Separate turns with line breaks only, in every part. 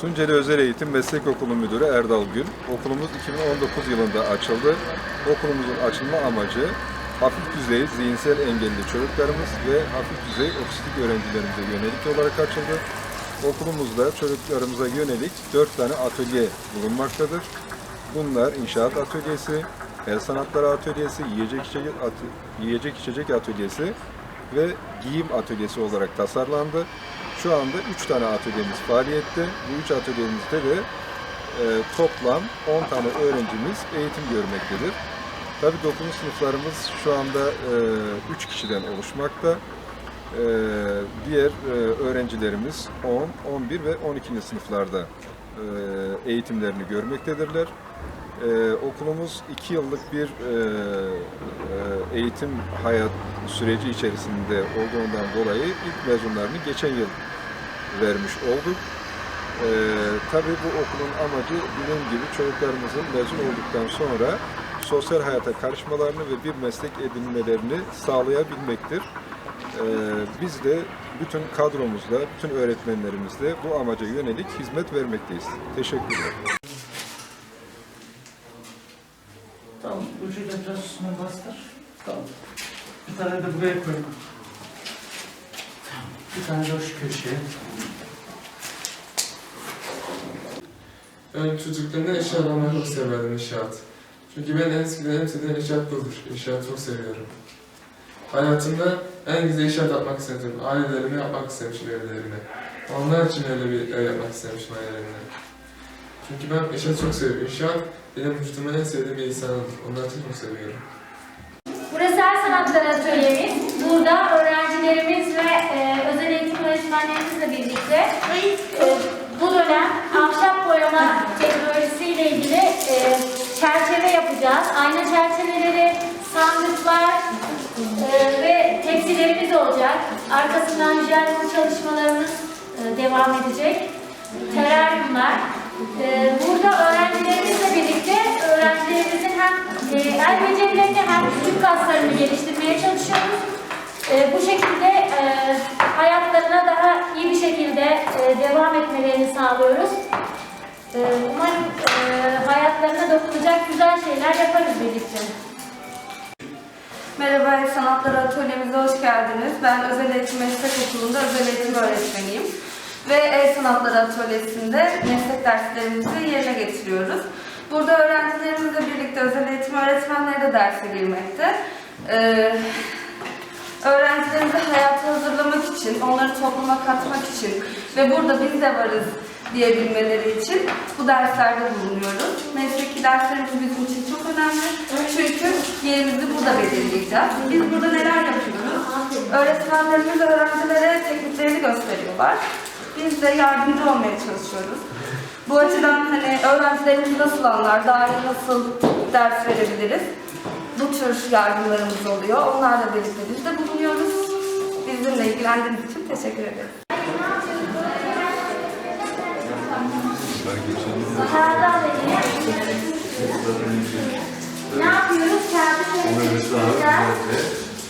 Tunceli Özel Eğitim Meslek Okulu Müdürü Erdal Gül. Okulumuz 2019 yılında açıldı. Okulumuzun açılma amacı hafif düzey zihinsel engelli çocuklarımız ve hafif düzey otistik öğrencilerimize yönelik olarak açıldı. Okulumuzda çocuklarımıza yönelik 4 tane atölye bulunmaktadır. Bunlar inşaat atölyesi, el sanatları atölyesi, yiyecek içecek, atö- yiyecek içecek atölyesi ve giyim atölyesi olarak tasarlandı. Şu anda 3 tane atölyemiz faaliyette. Bu 3 atölyemizde de e, toplam 10 tane öğrencimiz eğitim görmektedir. Tabii 9. sınıflarımız şu anda 3 kişiden oluşmakta. E, diğer e, öğrencilerimiz 10, 11 ve 12. sınıflarda e, eğitimlerini görmektedirler. Ee, okulumuz iki yıllık bir e, e, eğitim hayat süreci içerisinde olduğundan dolayı ilk mezunlarını geçen yıl vermiş olduk. Ee, tabii bu okulun amacı dediğim gibi çocuklarımızın mezun olduktan sonra sosyal hayata karışmalarını ve bir meslek edinmelerini sağlayabilmektir. Ee, biz de bütün kadromuzla, bütün öğretmenlerimizle bu amaca yönelik hizmet vermekteyiz. Teşekkürler.
Tamam, ucuyla biraz üstüne bastır. Tamam. Bir tane de buraya koy. Tamam. Bir tane de şu köşeye.
Ben inşaat almayı çok severdim inşaat. Çünkü ben eskiden en sevdiğim inşaat budur. İnşaatı çok seviyorum. Hayatımda en güzel inşaat yapmak istedim. Ailelerime yapmak istemişim evlerine. Onlar için öyle bir ev yapmak istemişim ailelerine. Çünkü ben inşaatı çok seviyorum. İnşaat benim vücudumun en sevdiğim insanıdır. Onları çok seviyorum.
Burası El Sanatları Atölyemiz. Burada öğrencilerimiz ve e, özel eğitim öğretmenlerimizle birlikte e, bu dönem ahşap boyama teknolojisiyle ilgili e, çerçeve yapacağız. Ayna çerçeveleri, sandıklar e, ve tepsilerimiz olacak. Arkasından jelibon çalışmalarımız e, devam edecek. Teraryumlar. E, burada öğrencilerimizle birlikte öğrencilerimizin hem e, el becerilerini hem küçük kaslarını geliştirmeye çalışıyoruz. E, bu şekilde e, hayatlarına daha iyi bir şekilde e, devam etmelerini sağlıyoruz. E, umarım hayatlarına dokunacak güzel şeyler yaparız birlikte.
Merhaba, El Sanatları Atölyemize hoş geldiniz. Ben Özel Eğitim Meslek Okulu'nda özel eğitim öğretmeniyim. Ve El Sanatları Atölyesi'nde meslek derslerimizi yerine getiriyoruz. Burada öğrencilerimizle birlikte özel eğitim öğretmenleri de derse girmekte. Ee, öğrencilerimizi hayata hazırlamak için, onları topluma katmak için ve burada biz de varız diyebilmeleri için bu derslerde bulunuyoruz. Mesleki derslerimiz bizim için çok önemli. Çünkü yerimizi burada belirleyeceğiz. Biz burada neler yapıyoruz? Öğretmenlerimiz öğrencilere tekniklerini gösteriyorlar. Biz de yardımcı olmaya çalışıyoruz. Bu açıdan hani öğrencilerimiz nasıl anlar, daha iyi nasıl ders verebiliriz? Bu tür yardımlarımız oluyor. Onlarla birlikte biz de bulunuyoruz. Bizimle ilgilendiğiniz için teşekkür ederim.
Ne yapıyoruz? Kağıdı karıştıracağız.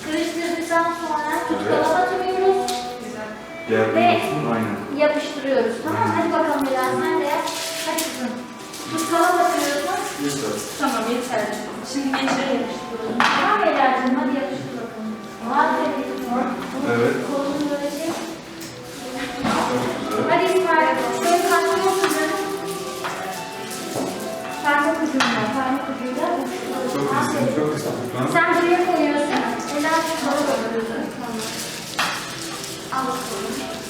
Karıştırdıktan sonra tutkala batırıyoruz ve yapıştırıyoruz. Tamam? Hadi bakalım Bilal sen de yap. Hadi kızım. Tutkala batırıyorsun.
Tamam yeter. Şimdi geçelim.
Yapıştırıyorsun. Tamam Belal'cim hadi yapıştır bakalım. Aferin. Evet. Kolunu böyle şey. Hadi İsmail. Şöyle katlıyorsun canım. Parmak ucuyla, parmak ucuyla. Aferin. Sen buraya koyuyorsun. Ela sola bakıyorsun. Tamam. Al bakalım.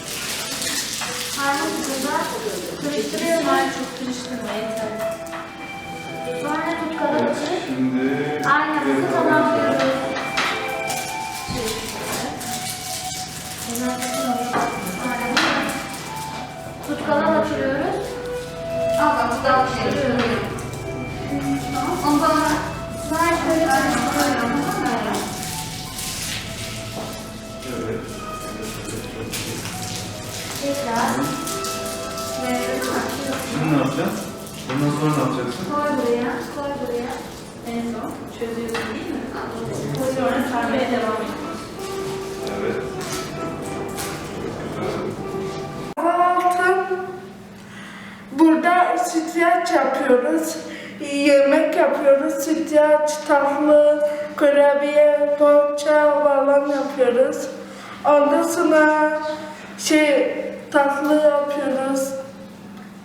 Parmak ucuyla karıştırıyorsun. çok karıştırma yeter. Sonra tutkala batır. Aynen hızlı tamamlıyoruz. Tutkala batırıyoruz.
Allah tutar Ondan sonra
şöyle. Tekrar. Ve
Şimdi ne yapacağız? Bundan sonra ne yapacaksın?
koy buraya, koy buraya.
en son çözüyorsun değil mi? Sonra sarmaya devam ediyoruz.
Evet.
Altın.
sütlaç yapıyoruz. Yemek yapıyoruz. Sütlaç, tatlı, kurabiye, poğaça falan yapıyoruz. Ondan sonra şey tatlı yapıyoruz.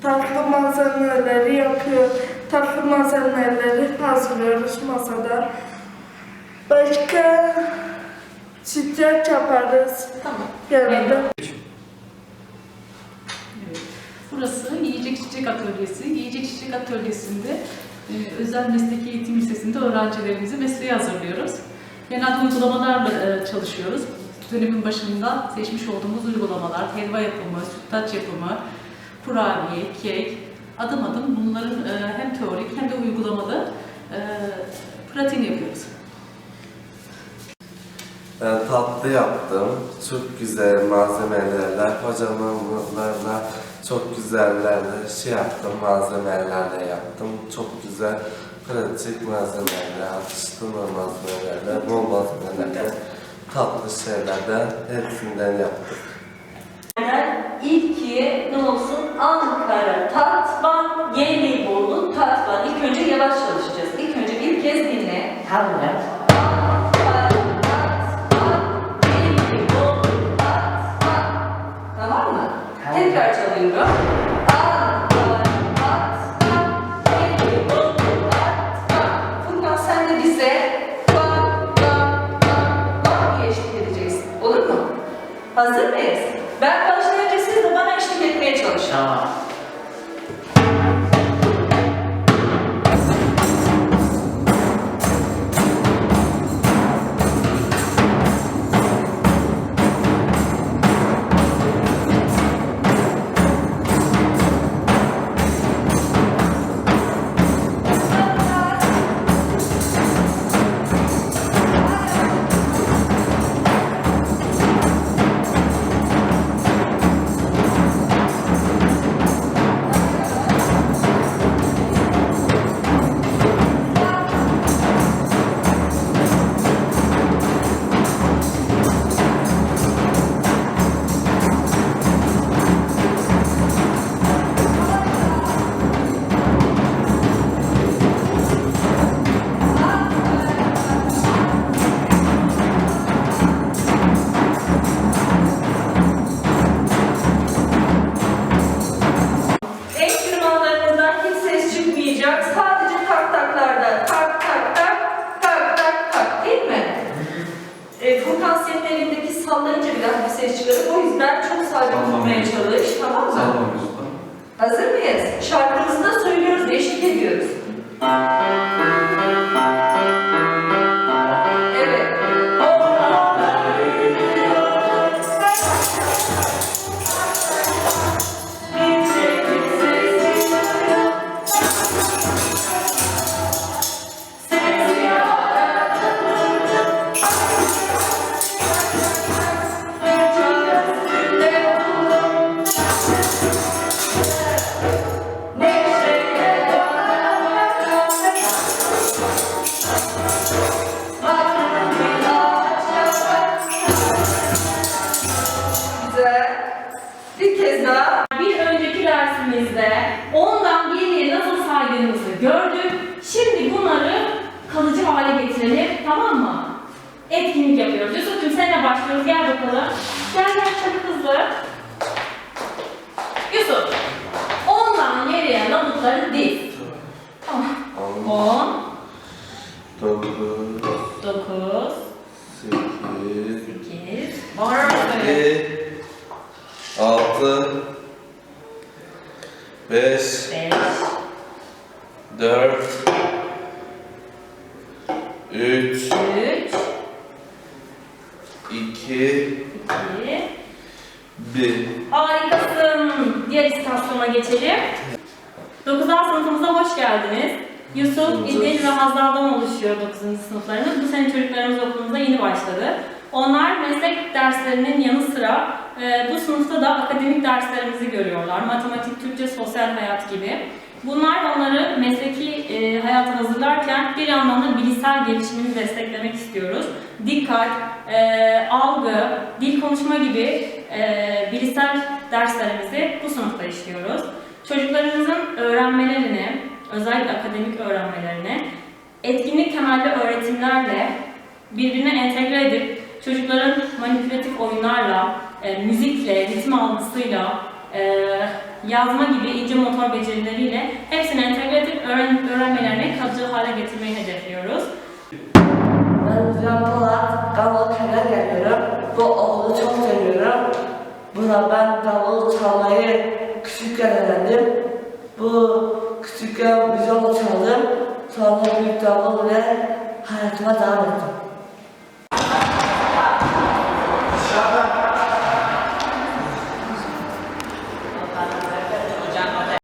Tatlı malzemeleri yapıyor. Tatlı malzemeleri hazırlıyoruz masada. Başka sütlaç yaparız.
Tamam.
Yanında.
Evet. Burası Yiyecek Çiçek Atölyesi. Yiyecek Çiçek Atölyesi'nde e, özel mesleki eğitim lisesinde öğrencilerimizi mesleğe hazırlıyoruz. Genelde uygulamalarla e, çalışıyoruz. Dönemin başında seçmiş olduğumuz uygulamalar, helva yapımı, sütlaç yapımı, kurabiye, kek, adım adım bunların e, hem teorik hem de uygulamalı e, pratiğini yapıyoruz.
Ben tatlı yaptım. Çok güzel malzemelerle, hocamlarla çok güzellerle şey yaptım, malzemelerle yaptım. Çok güzel pratik malzemelerle, atıştırma malzemelerle, bol malzemelerle, tatlı şeylerden hepsinden yaptım.
İlki ne olsun? Ankara Tatvan, Gelibolu Tatvan. İlk önce yavaş çalışacağız. İlk önce bir kez dinle.
Tamam.
있다. Yusuf'cum seninle başlıyoruz. Gel bakalım. Gel gel çabuk hızlı. Yusuf. Ondan geriye labutları diz. Tamam. On,
Dokuz,
dokuz,
sekiz,
sekiz. Bağırarak söyle.
altı, beş,
Beş,
dört, 2
2
1
Harikasın. Diğer istasyona geçelim. 9A sınıfımıza hoş geldiniz. Yusuf, İdil ve Hazal'dan oluşuyor 9. sınıflarımız. Bu sene çocuklarımız okulumuza yeni başladı. Onlar meslek derslerinin yanı sıra e, bu sınıfta da akademik derslerimizi görüyorlar. Matematik, Türkçe, sosyal hayat gibi. Bunlar onları mesleki e, hayata hazırlarken bir yandan da bilişsel gelişimini desteklemek istiyoruz. Dikkat, e, algı, dil konuşma gibi e, bilişsel derslerimizi bu sınıfta işliyoruz. çocuklarımızın öğrenmelerini, özellikle akademik öğrenmelerini etkinlik temelli öğretimlerle birbirine entegre edip çocukların manipülatif oyunlarla, e, müzikle, ritim algısıyla, e, yazma gibi ince motor becerileriyle hepsini entegre edip öğren öğrenmelerini kalıcı hale getirmeyi hedefliyoruz.
Ben Can Polat, Galata'dan geliyorum. Bu okulu çok seviyorum. Buna ben davul çalmayı küçükken öğrendim. Bu küçükken vizyon çaldım. Sonra büyük davul ve hayatıma devam ettim.